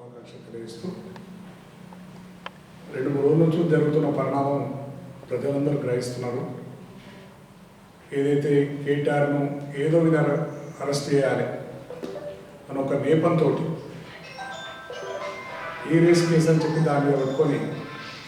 శుభాకాంక్షలు తెలియజేస్తూ రెండు మూడు రోజుల నుంచి జరుగుతున్న పరిణామం ప్రజలందరూ గ్రహిస్తున్నారు. ఏదైతే కేటీఆర్ను ఏదో విధంగా అరెస్ట్ చేయాలి అని ఒక నేపంతో ఈ రేస్ కేసు అని చెప్పి దాని మీద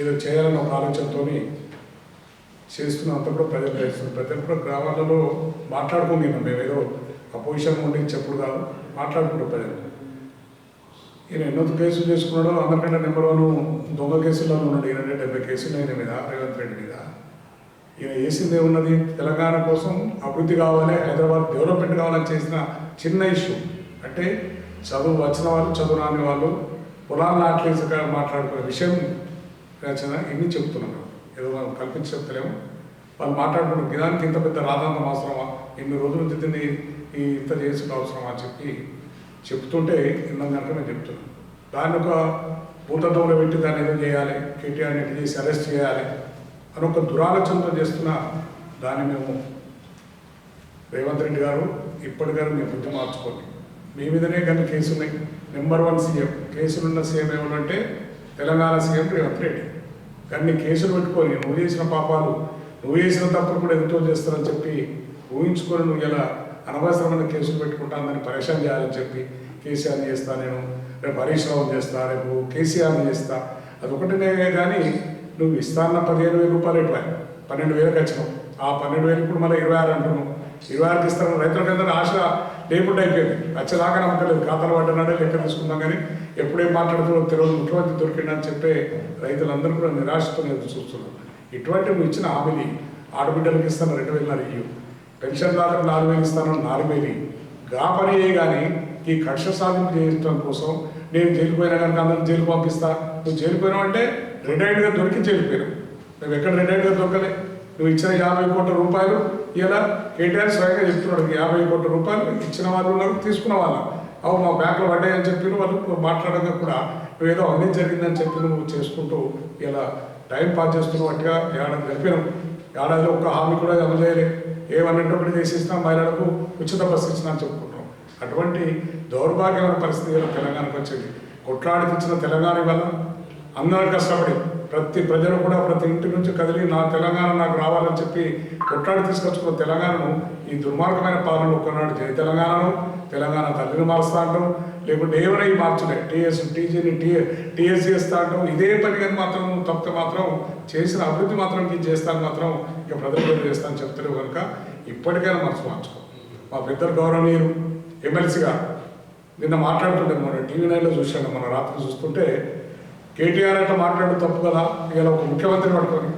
ఏదో చేయాలన్న ఒక ఆలోచనతో చేస్తున్నంత కూడా ప్రజలు గ్రహిస్తున్నారు. ప్రజలు కూడా గ్రామాలలో మాట్లాడుకుంటున్నాం మేము ఏదో అపోజిషన్ ఉండి చెప్పుడు కాదు మాట్లాడుకుంటాం ప్రజలు. ఈయన ఎన్నో కేసులు చేసుకున్నాడో అందరికంటే నెంబర్ వన్ దొంగ కేసుల్లో ఉన్నాడు. ఈయన డెబ్బై కేసులు ఆయన మీద రేవంత్ రెడ్డి మీద. ఈయన వేసింది ఉన్నది తెలంగాణ కోసం అభివృద్ధి కావాలి హైదరాబాద్ డెవలప్మెంట్ కావాలని చేసిన చిన్న ఇష్యూ. అంటే చదువు వచ్చిన వాళ్ళు చదువు రాని వాళ్ళు పొలాలు నాట్లేసి మాట్లాడుకునే విషయం రచన ఇన్ని చెప్తున్నాను ఏదో మనం కల్పించి చెప్తలేము. వాళ్ళు మాట్లాడుకున్న విధానికి ఇంత పెద్ద రాధాంతం అవసరమా? ఇన్ని రోజుల నుంచి ఈ ఇంత చేసుకు అవసరమా అని చెప్పి చెప్తుంటే ఇందాక కనుక నేను చెప్తున్నాను దాన్ని ఒక భూతత్వంలో పెట్టి దాన్ని ఏదో చేయాలి కేటీఆర్ని ఎట్లా చేసి అరెస్ట్ చేయాలి అని ఒక దురాలోచనతో చేస్తున్న దాన్ని మేము రేవంత్ రెడ్డి గారు ఇప్పటికైనా మేము బుద్ధి మార్చుకోండి. మీ మీదనే కానీ కేసు ఉన్నాయి. Number one CM. కేసులున్న సీఎం ఏమనంటే తెలంగాణ సీఎం రేవంత్ రెడ్డి. కానీ కేసులు పెట్టుకొని నువ్వు చేసిన పాపాలు నువ్వు చేసిన తప్పులు కూడా ఎంతో చేస్తారని చెప్పి ఊహించుకొని నువ్వు ఇలా అనవసరమైన కేసులు పెట్టుకుంటానని పరేషాన్ చేయాలని చెప్పి కేసీఆర్ని చేస్తా నేను రేపు హరీష్ రావు చేస్తా రేపు కేసీఆర్ని చేస్తా. అది ఒకటినే కానీ నువ్వు ఇస్తాన్న పదిహేను వేల రూపాయలు ఇట్లా. పన్నెండు వేలకు వచ్చినావు. ఆ పన్నెండు వేలు ఇప్పుడు మళ్ళీ ఇరవై ఆరు అంటున్నావు. ఇరవై ఆరుకి ఇస్తాను రైతులకి అందరూ ఆశ లేకుండా అయిపోయింది. వచ్చేదాకా నమ్మకలేదు. ఖాతాలు పడ్డనాడే లెక్క తీసుకుందాం కానీ ఎప్పుడేం మాట్లాడుతున్నావు తెలియదు. ముఖ్యమంత్రి దొరికిందని చెప్పే రైతులందరూ కూడా నిరాశతో ఎదురు చూస్తున్నారు. ఇటువంటి నువ్వు ఇచ్చిన హామీని ఆడబిడ్డలకు ఇస్తాను రెండు వేల ఇయ్యు. పెన్షన్ దాకా నాలుగు వేలు ఇస్తాను నాలుగు వేలు గా పని కానీ ఈ కక్ష సాధింపు చేయడం కోసం నేను జైలుపోయినా కనుక అందరిని జైలు పంపిస్తా. నువ్వు జైలుపోయినావు అంటే రిటైర్డ్గా దొరికి జైలుపోయినావు నువ్వు ఎక్కడ రిటైర్డ్గా దొరకలే? నువ్వు ఇచ్చిన యాభై కోట్ల రూపాయలు ఇలా కేటీఆర్ స్వయంగా చెప్తున్నాడు యాభై కోట్ల రూపాయలు ఇచ్చిన వాళ్ళు ఉన్నారు తీసుకున్న వాళ్ళు. అవు మా బ్యాంకులో పడ్డాయని చెప్పి వాళ్ళు మాట్లాడగా కూడా నువ్వు ఏదో అన్నీ జరిగిందని చెప్పి నువ్వు చేసుకుంటూ ఇలా టైం పాస్ చేస్తున్నట్టుగా ఏడాది గడిపినావు ఏడాదిలో ఒక్క హామీ కూడా అమలు చేయలే. ఏమన్నట్టు ఒకటి చేసేసినా మహిళలకు ఉచిత బస్సు ఇచ్చినా అని చెప్పుకుంటాం. అటువంటి దౌర్భాగ్యమైన పరిస్థితి తెలంగాణకు వచ్చింది. కొట్లాడికి ఇచ్చిన తెలంగాణ వల్ల అందరూ కష్టపడి ప్రతి ప్రజలు కూడా ప్రతి ఇంటి నుంచి కదిలి నా తెలంగాణ నాకు రావాలని చెప్పి కొట్లాడి తీసుకొచ్చుకున్న తెలంగాణను ఈ దుర్మార్గమైన పాలనలో కొన్నాడు జై తెలంగాణను తెలంగాణ తల్లిని మారుస్తా అంటాం. లేకుంటే ఏమైనా మార్చలే టీఎస్ టీజీని టీ టీఎస్ చేస్తా ఇదే పని కానీ మాత్రం తప్పితే మాత్రం చేసిన అభివృద్ధి మాత్రం ఇది చేస్తాను మాత్రం ఇక ప్రజలు చేస్తాను చెప్తలేవు కనుక ఇప్పటికైనా మనసు మార్చుకో. మా పెద్దలు గౌరవనీయులు ఎమ్మెల్సీ గారు నిన్న మాట్లాడుతుంటే మన టీవీ నైన్లో చూశాను మన రాత్రి చూస్తుంటే కేటీఆర్ అట్లా మాట్లాడడం తప్పు కదా ఇలా ఒక ముఖ్యమంత్రి పడుకొని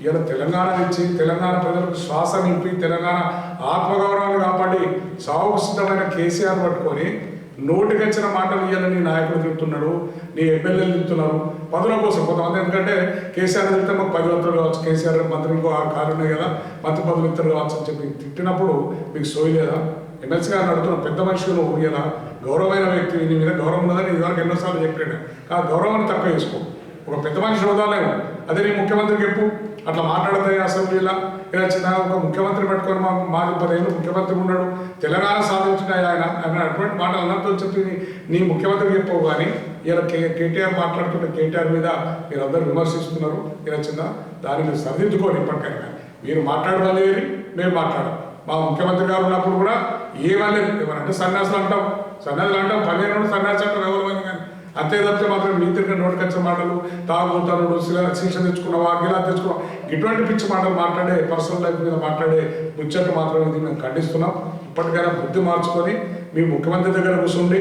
ఇలా తెలంగాణ ఇచ్చి తెలంగాణ ప్రజలకు శ్వాస నింపి తెలంగాణ ఆత్మగౌరవాన్ని కాపాడి సాగు సిద్ధమైన కేసీఆర్ పట్టుకొని నోటికి వచ్చిన మాటలు ఇవ్వాలని నీ నాయకుడు చెప్తున్నాడు నీ ఎమ్మెల్యేలు చెప్తున్నారు. పదుల కోసం కొంతమంది ఎందుకంటే కేసీఆర్ చెప్తే మాకు పది మంత్రులు కావచ్చు. కేసీఆర్ మంత్రి ఇంకో ఆరు కారు ఉన్నాయి కదా మంత్రి పదవులు ఇద్దరు కావచ్చు అని చెప్పి తిట్టినప్పుడు మీకు సోయలేదా ఎమ్మెల్సీ గారు నడుతున్న పెద్ద మనుషులు ఇలా గౌరవమైన వ్యక్తి నీ మీద గౌరవం ఉన్నదని ఇదివరకు ఎన్నోసార్లు చెప్పాడు ఆ గౌరవాన్ని తక్కువ చేసుకో. ఒక పెద్ద మనిషి హోదాలేము అదే నీ ముఖ్యమంత్రికి చెప్పు. అట్లా మాట్లాడతాయి అసెంబ్లీలో. ఇలా చిన్న ఒక ముఖ్యమంత్రి పెట్టుకొని మా మాకు పదేళ్ళు ముఖ్యమంత్రి ఉన్నాడు. తెలంగాణ సాధించిన ఆయన. ఆయన అటువంటి మాటలు అన్నట్టు చెప్పి నీ- ముఖ్యమంత్రి ముఖ్యమంత్రికి చెప్పవు కానీ ఇలా కే కేటీఆర్ మాట్లాడుతున్న కేటీఆర్ మీద మీరందరూ విమర్శిస్తున్నారు. ఇలా చిన్న దానిని మీరు సరిదిద్దుకోండి ఇప్పటికైనా మీరు మాట్లాడగలిగేది మేము మాట్లాడాం మా ముఖ్యమంత్రి గారు ఉన్నప్పుడు కూడా ఏమలేదు ఏమనంటే సన్యాసులు అంటాం. సన్యాసులు అంటాం. పదిహేను నుండి సన్యాసి ఎవరు కానీ అంతే తప్పితే మాత్రం మీ తిరిగిన నోటికొచ్చే మాటలు తాగుతాడు శిక్షణ తెచ్చుకున్నావా గిలా తెచ్చుకున్నావా? ఇటువంటి పిచ్చి మాటలు మాట్లాడే పర్సనల్ లైఫ్ మీద మాట్లాడే ముచ్చట్లు మాత్రం ఇది మేము ఖండిస్తున్నాం. ఇప్పటికైనా బుద్ధి మార్చుకొని మీ ముఖ్యమంత్రి దగ్గర కూర్చుండి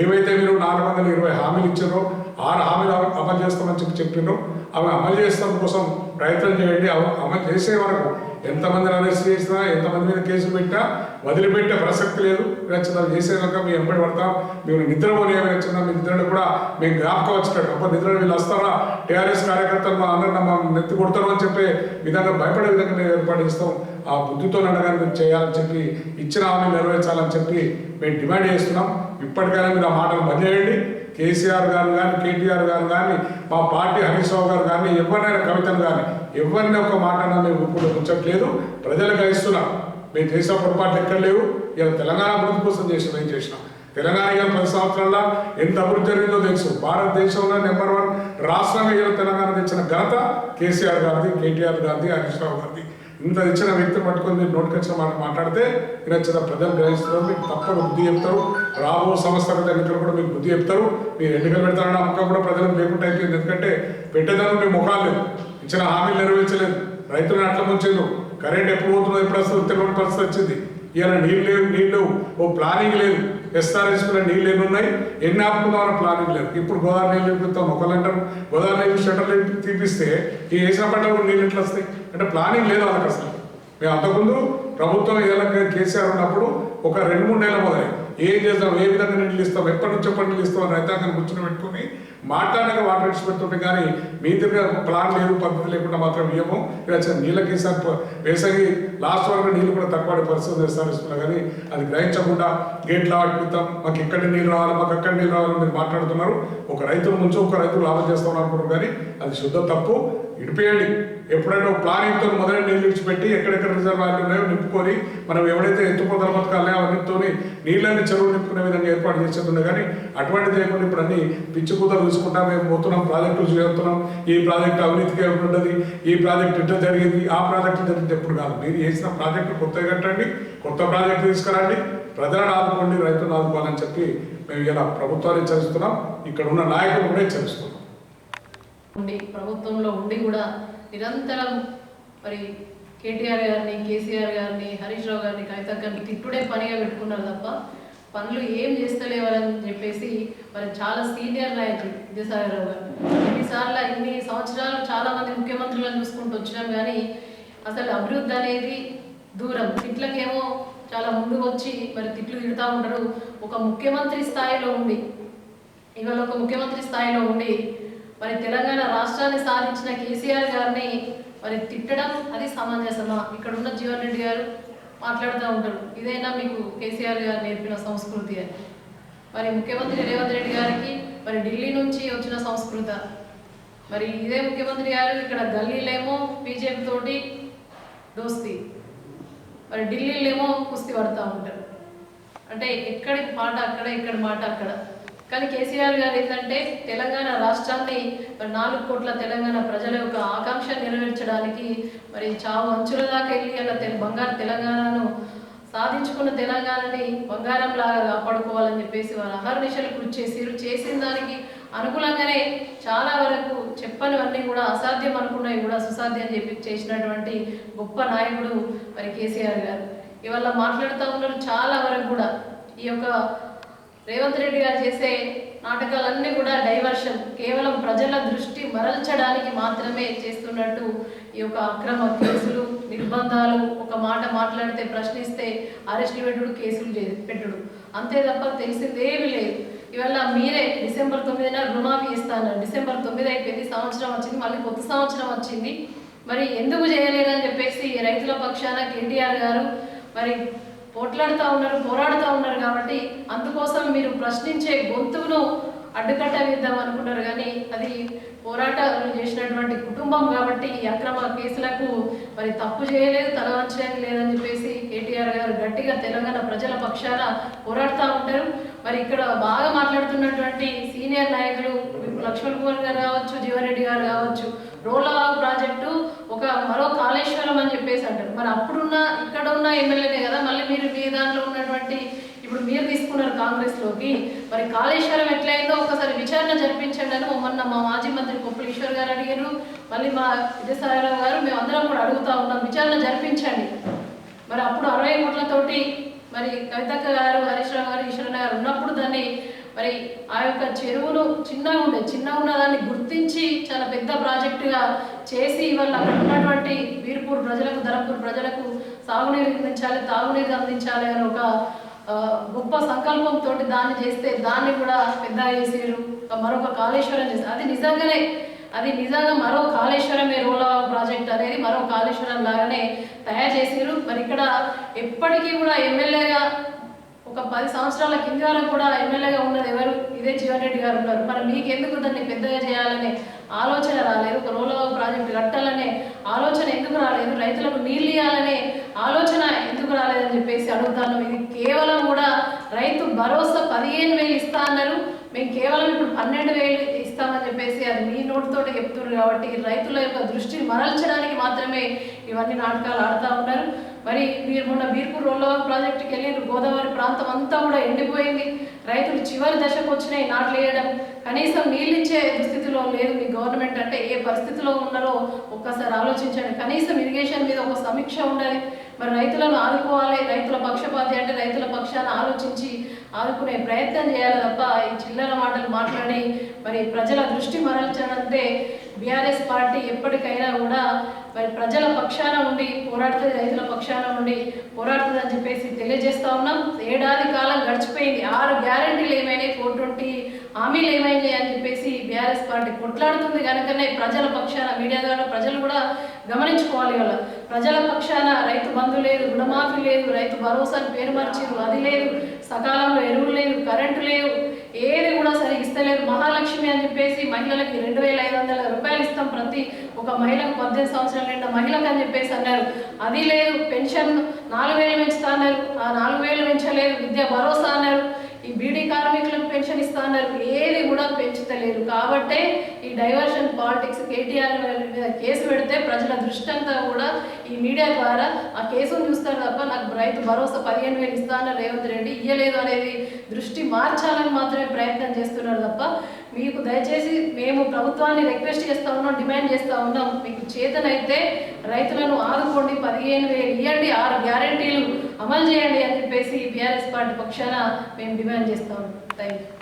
ఏవైతే మీరు నాలుగు వందల ఇరవై హామీలు ఇచ్చారో ఆరు హామీలు అమలు చేస్తామని చెప్పి చెప్పిండ్రో. అవి అమలు చేస్తాం కోసం ప్రయత్నం చేయండి. అమలు చేసే వరకు ఎంతమందిని అరెస్ట్ చేసినా ఎంతమంది మీద కేసులు పెట్టినా వదిలిపెట్టే ప్రసక్తి లేదు. రచన చేసే కనుక మేము ఎంబడి పడతాం. మేము నిద్రపోని ఏమైనా వచ్చినా. మీ నిద్రను కూడా మేము జ్ఞాపకం వచ్చినట్టు అప్పుడు నిద్ర వీళ్ళు వస్తారా? టీఆర్ఎస్ కార్యకర్తలు మా అందరిని మా నెత్తి కొడతారు అని చెప్పే విధంగా భయపడే విధంగా మేము ఏర్పాటు చేస్తాం. ఆ బుద్ధితో నడగానే మేము చేయాలని చెప్పి ఇచ్చిన హామీ నెరవేర్చాలని చెప్పి మేము డిమాండ్ చేస్తున్నాం. ఇప్పటికైనా మీరు ఆ మాటలు బంద్ చేయండి కేసీఆర్ గారు కానీ కేటీఆర్ గారు కానీ మా పార్టీ హరీష్ రావు గారు కానీ ఎవరినైనా కవితను కానీ ఎవరిని ఒక మాట మేము ఇప్పుడు ఉంచట్లేదు ప్రజలకు ఇస్తున్నాం మేము చేసిన పొరపాట్లు ఎక్కడ లేవు. ఇలా తెలంగాణ అభివృద్ధి కోసం చేసిన ఏం చేసినాం. తెలంగాణ ఇవాళ పది సంవత్సరాల్లో ఎంత అభివృద్ధి జరిగిందో తెలుసు. భారతదేశంలో నెంబర్ వన్ రాష్ట్రం ఇవాళ తెలంగాణ తెచ్చిన ఘనత కేసీఆర్ గారిది కేటీఆర్ గారిది హరీష్ రావు గారిది. ఇంత ఇచ్చిన వ్యక్తిని పట్టుకొని మీరు నోటికొచ్చిన మాట మాట్లాడితే మీరు వచ్చిన ప్రజలు గ్రహిస్తారు మీకు తప్పక బుద్ధి చెప్తారు. రాబో సంవత్సరాల ఎన్నికలు కూడా మీకు బుద్ధి చెప్తారు. మీరు ఎన్నికలు పెడతారన్న నమ్మకం కూడా ప్రజలకు లేకుండా అయిపోయింది. ఎందుకంటే పెట్టేదాన్ని మీ ముఖాలు లేవు. ఇచ్చిన హామీలు నెరవేర్చలేదు. రైతులను అట్లా ముంచారు కరెంట్ ఎప్పుడు పోతుందో ఎప్పుడు వస్తుందో తెలియని పరిస్థితి వచ్చింది. ఇవాళ నీళ్ళు లేవు నీళ్ళు లేవు. ఓ ప్లానింగ్ లేదు. ఎస్ఆర్ఎస్పీలో నీళ్ళు ఎన్ని ఉన్నాయి ఎన్ని ఆపుకుందామన్న ప్లానింగ్ లేదు. ఇప్పుడు గోదావరి నీళ్ళు ఇప్పిస్తాం ఒకళ్ళు అంటారు? గోదావరి నీళ్ళు షట్టర్లు తీపిస్తే ఈ వేసిన పంటలు నీళ్ళు ఎట్లా వస్తాయి? అంటే ప్లానింగ్ లేదు వాళ్ళకి అసలు. మేము అంతకుముందు ప్రభుత్వం ఏదైనా కేసీఆర్ ఉన్నప్పుడు ఒక రెండు మూడు నెలల మొదలై ఏం చేద్దాం ఏ విధంగా నీళ్ళు ఇస్తాం ఎప్పటి నుంచో ఎప్పటి నీళ్ళు ఇస్తాం రైతాంగం కూర్చొని పెట్టుకుని మాట్లాడక వాటర్ ఇచ్చి పెడుతుంటే కానీ మీ దగ్గర ప్లాన్ లేదు పద్ధతి లేకుండా మాత్రం ఇవ్వము ఇలా నీళ్ళ కేసారి వేసవి లాస్ట్ వరకు నీళ్ళు కూడా తక్కువ పరిస్థితులు పరిస్థితి కానీ అది గ్రహించకుండా గేట్లు ఆడిపిస్తాం మాకు ఎక్కడ నీళ్ళు రావాలి మాకు ఎక్కడ నీళ్ళు రావాలని మీరు మాట్లాడుతున్నారు. ఒక రైతు నుంచి ఒక రైతు లాభం చేస్తామని అనుకుంటున్నారు కానీ అది శుద్ధ తప్పు. ఇడిపేయండి. ఎప్పుడైనా ప్లానింగ్తో మొదటి నీళ్ళు విడిచిపెట్టి ఎక్కడెక్కడ రిజర్వాయర్లు ఉన్నాయో నింపుకొని మనం ఎవడైతే ఎత్తుపోతల పథకాలు అవన్నీతో నీళ్ళని చెరువు నింపుకునే విధంగా ఏర్పాటు చేస్తుండే కానీ అటువంటిది లేకుండా ఇప్పుడు అన్ని పిచ్చి కూతలు చూసుకుంటా మేము పోతున్నాం ప్రాజెక్టులు చేస్తున్నాం. ఈ ప్రాజెక్ట్ అవినీతికి ఉన్నది ఈ ప్రాజెక్ట్ ఇట్లా జరిగింది. ఆ ప్రాజెక్టు జరిగింది. ఎప్పుడు కాదు. మీరు చేసిన ప్రాజెక్టు కొత్తగా కట్టండి కొత్త ప్రాజెక్టు తీసుకురండి. ప్రజలను ఆదుకోండి రైతులను ఆదుకోవాలని చెప్పి మేము ఇలా ప్రభుత్వాన్ని హెచ్చరిస్తున్నాం. ఇక్కడ ఉన్న నాయకులు కూడా హెచ్చరిస్తున్నాం. ఉండి ప్రభుత్వంలో ఉండి కూడా నిరంతరం మరి కేటీఆర్ గారిని కేసీఆర్ గారిని హరీష్ రావు గారిని కవిత గారిని తిట్టుడే పనిగా పెట్టుకున్నారు తప్ప పనులు ఏం చేస్తలేవారని చెప్పేసి మరి చాలా సీనియర్ నాయకులు విద్యాసాగరరావు గారు. ఎన్నిసార్లు ఇన్ని సంవత్సరాలు చాలా మంది ముఖ్యమంత్రులను చూసుకుంటూ వచ్చినాం కానీ అసలు అభివృద్ధి అనేది దూరం. తిట్లకేమో చాలా ముందుకు వచ్చి మరి తిట్లు తిడుతూ ఉంటారు. ఒక ముఖ్యమంత్రి స్థాయిలో ఉండి ఇవాళ ఒక ముఖ్యమంత్రి స్థాయిలో ఉండి మరి తెలంగాణ రాష్ట్రాన్ని సాధించిన కేసీఆర్ గారిని మరి తిట్టడం అది సమంజసమా? ఇక్కడ ఉన్న జీవన్ రెడ్డి గారు మాట్లాడుతూ ఉంటారు. ఇదైనా మీకు కేసీఆర్ గారు నేర్పిన సంస్కృతి అని? మరి ముఖ్యమంత్రి రేవంత్ రెడ్డి గారికి మరి ఢిల్లీ నుంచి వచ్చిన సంస్కృత. మరి ఇదే ముఖ్యమంత్రి గారు ఇక్కడ గల్లీలేమో బీజేపీ తోటి దోస్తి. మరి ఢిల్లీలేమో కుస్తీ పడుతూ ఉంటారు. అంటే ఎక్కడి మాట అక్కడ ఎక్కడి మాట అక్కడ? కానీ కేసీఆర్ గారు ఏంటంటే తెలంగాణ రాష్ట్రాన్ని మరి నాలుగు కోట్ల తెలంగాణ ప్రజల యొక్క ఆకాంక్ష నెరవేర్చడానికి మరి చావు అంచుల దాకా వెళ్ళి అలా బంగారు తెలంగాణను సాధించుకున్న తెలంగాణని బంగారం లాగా కాపాడుకోవాలని చెప్పేసి వారు అహర్నిశలు కృషి చేసిరు చేసిన దానికి అనుకూలంగానే చాలా వరకు చెప్పనివన్నీ కూడా అసాధ్యం అనుకున్నవి కూడా సుసాధ్యం అని చెప్పి చేసినటువంటి గొప్ప నాయకుడు మరి కేసీఆర్ గారు. ఇవాళ మాట్లాడుతూ ఉన్నారు చాలా వరకు కూడా ఈ యొక్క రేవంత్ రెడ్డి గారు చేసే నాటకాలన్నీ కూడా డైవర్షన్ కేవలం ప్రజల దృష్టి మరల్చడానికి మాత్రమే చేస్తున్నట్టు ఈ యొక్క అక్రమ కేసులు నిర్బంధాలు ఒక మాట మాట్లాడితే ప్రశ్నిస్తే అరెస్టులు పెట్టుడు కేసులు పెట్టుడు. అంతే తప్ప తెలిసిందేమీ లేదు. ఇవాళ మీరే డిసెంబర్ తొమ్మిదిన రుణమాఫీ ఇస్తాను డిసెంబర్ తొమ్మిది అయిపోయింది సంవత్సరం వచ్చింది మళ్ళీ కొత్త సంవత్సరం వచ్చింది. మరి ఎందుకు చేయలేదని చెప్పేసి రైతుల పక్షాన కేటీఆర్ గారు మరి పోట్లాడుతూ ఉన్నారు పోరాడుతూ ఉన్నారు కాబట్టి అందుకోసం మీరు ప్రశ్నించే గొంతును అడ్డుకట్ట వేద్దాం అనుకున్నారు కానీ అది పోరాటాలు చేసినటువంటి కుటుంబం కాబట్టి ఈ అక్రమ కేసులకు మరి తప్పు చేయలేదు తల వంచడానికి లేదని చెప్పేసి కేటీఆర్ గారు గట్టిగా తెలంగాణ ప్రజల పక్షాన పోరాడుతూ ఉంటారు. మరి ఇక్కడ బాగా మాట్లాడుతున్నటువంటి సీనియర్ నాయకులు లక్ష్మణ్ కుమార్ గారు కావచ్చు జీవారెడ్డి గారు కావచ్చు రోలవాగు ప్రాజెక్టు ఒక మరో కాళేశ్వరం అని చెప్పేసి అంటారు. మరి అప్పుడున్న ఇక్కడ ఉన్న ఎమ్మెల్యేనే కదా మళ్ళీ మీరు మీ దాంట్లో ఉన్నటువంటి ఇప్పుడు మీరు తీసుకున్నారు కాంగ్రెస్లోకి. మరి కాళేశ్వరం ఎట్లయిందో ఒకసారి విచారణ జరిపించండి అని మొన్న మా మాజీ మంత్రి కొప్పుల ఈశ్వర్ గారు అడిగారు. మళ్ళీ మా విజయసాయిరావు గారు మేము అందరం కూడా అడుగుతా ఉన్నాం విచారణ జరిపించండి. మరి అప్పుడు అరవై కోట్లతోటి మరి కవితక్క గారు హరీష్ రావు గారు ఈశ్వరన్న గారు ఉన్నప్పుడు దాన్ని మరి ఆ యొక్క చెరువును చిన్నగా ఉండే చిన్నగా ఉన్న దాన్ని గుర్తించి చాలా పెద్ద ప్రాజెక్టుగా చేసి ఇవాళ అక్కడ ఉన్నటువంటి వీర్పూర్ ప్రజలకు ధరపూర్ ప్రజలకు సాగునీరు అందించాలి తాగునీరు అందించాలి అని ఒక గొప్ప సంకల్పంతో దాన్ని చేస్తే దాన్ని కూడా పెద్ద చేసేరు మరొక కాళేశ్వరం చేస్తారు అది నిజంగానే అది నిజంగా మరో కాళేశ్వరమే రోలా ప్రాజెక్ట్ అనేది మరో కాళేశ్వరం లాగానే తయారు చేసారు. మరి ఇక్కడ ఎప్పటికీ కూడా ఎమ్మెల్యేగా ఒక పది సంవత్సరాల కింద వరకు కూడా ఎమ్మెల్యేగా ఉన్నది ఎవరు? ఇదే జీవన్ రెడ్డి గారు ఉన్నారు. మరి మీకు ఎందుకు దాన్ని పెద్దగా చేయాలనే ఆలోచన రాలేదు? ఒక రోలవాగు ప్రాజెక్టు కట్టాలనే ఆలోచన ఎందుకు రాలేదు? రైతులకు నీళ్ళు ఇవ్వాలనే ఆలోచన ఎందుకు రాలేదని చెప్పేసి అడుగుతాను. ఇది కేవలం రైతు భరోసా పదిహేను వేలు ఇస్తా అన్నారు. మేము కేవలం ఇప్పుడు పన్నెండు వేలు ఇస్తామని చెప్పేసి అది మీ నోటితోటి చెప్తున్నారు కాబట్టి రైతుల యొక్క దృష్టిని మరల్చడానికి మాత్రమే ఇవన్నీ నాటకాలు ఆడుతూ ఉన్నారు. మరి మీరు మొన్న బీర్పూర్ రోల్లో ప్రాజెక్టుకి వెళ్ళిన గోదావరి ప్రాంతం అంతా కూడా ఎండిపోయింది. రైతులు చివరి దశకు వచ్చినాయి నాట్లు వేయడం. కనీసం నీళ్ళిచ్చే దుస్థితిలో లేదు మీ గవర్నమెంట్ అంటే. ఏ పరిస్థితిలో ఉన్నారో ఒక్కసారి ఆలోచించండి. కనీసం ఇరిగేషన్ మీద ఒక సమీక్ష ఉండాలి. మరి రైతులను ఆదుకోవాలి. రైతుల పక్షపాతి అంటే రైతుల పక్షాన్ని ఆలోచించి ఆదుకునే ప్రయత్నం చేయాలి తప్ప ఈ చిల్లర మాటలు మాట్లాడి మరి ప్రజల దృష్టి మరల్చాలంటే బీఆర్ఎస్ పార్టీ ఎప్పటికైనా కూడా మరి ప్రజల పక్షాన ఉండి పోరాడుతుంది రైతుల పక్షాన ఉండి పోరాడుతుంది అని చెప్పేసి తెలియజేస్తా ఉన్నాం. ఏడాది కాలం గడిచిపోయింది. ఆరు గ్యారంటీలు ఏమైనాయి? ఫోర్ ట్వంటీ హామీలు ఏమైనాయి అని చెప్పేసి బీఆర్ఎస్ పార్టీ కొట్లాడుతుంది. కనుకనే ప్రజల పక్షాన మీడియా ద్వారా ప్రజలు కూడా గమనించుకోవాలి వాళ్ళ ప్రజల పక్షాన రైతు బంధు లేదు రుణమాఫీ లేదు రైతు భరోసాని పేరు మార్చిరు అది లేదు. సకాలంలో ఎరువులు లేదు కరెంటు లేవు. ఏది కూడా సరే మహాలక్ష్మి అని చెప్పేసి మహిళలకి రెండు వేల ఐదు వందల రూపాయలు ఇస్తాం ప్రతి ఒక మహిళకు పద్దెనిమిది సంవత్సరాల నిండా మహిళకు అని చెప్పేసి అన్నారు. అది లేదు పెన్షన్ నాలుగు వేలు పెంచుతా అన్నారు. ఆ నాలుగు వేలు పెంచలేదు. విద్యా భరోసా అన్నారు. ఈ బీడీ కార్మికులకు పెన్షన్ ఇస్తా అన్నారు. ఏది కూడా పెంచుతలేరు. కాబట్టే ఈ డైవర్షన్ పాలిటిక్స్ కేటీఆర్ మీద కేసు పెడితే ప్రజల దృష్టి అంతా కూడా ఈ మీడియా ద్వారా ఆ కేసును చూస్తారు తప్ప నాకు రైతు భరోసా పదిహేను వేలు ఇస్తా అన్న రేవంత్ రెడ్డి. ఇయ్యలేదు అనేది దృష్టి మార్చాలని మాత్రమే ప్రయత్నం చేస్తున్నారు తప్ప మీకు దయచేసి మేము ప్రభుత్వాన్ని రిక్వెస్ట్ చేస్తా ఉన్నాం డిమాండ్ చేస్తూ ఉన్నాం. మీకు చేతనైతే రైతులను ఆదుకోండి పదిహేను వేలు ఇవ్వండి ఆరు గ్యారంటీలు అమలు చేయండి అని చెప్పేసి బీఆర్ఎస్ పార్టీ పక్షాన మేము డిమాండ్ చేస్తాం థ్యాంక్ యూ